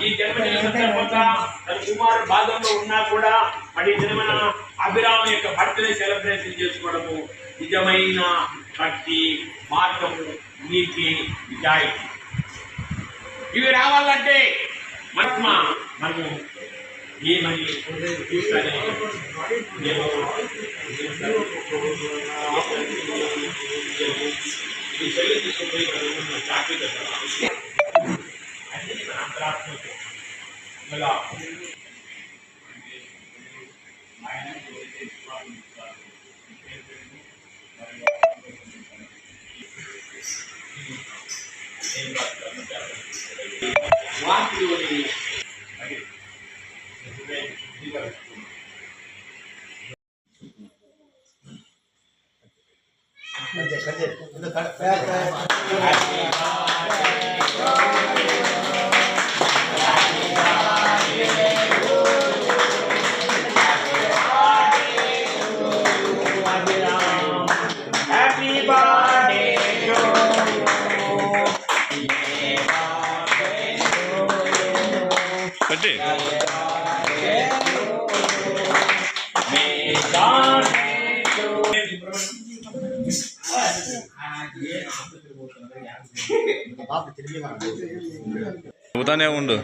ఈ జన్మదిన భాగంలో ఉన్నా కూడా మరి జన్మన అభిరామ యొక్క బర్త్డే సెలబ్రేషన్ చేసుకోవడము నిజమైన భక్తి మార్గము నీతి నిజాయితీ. ఇవి రావాలంటే మహాత్మ మనము ఏమని చూస్తానే? ఏమో ఇది చెల్లి తీసుకుపోయి మనం ఉన్న చాకరీ అన్ని కట్టి చెబుతానే ఉండు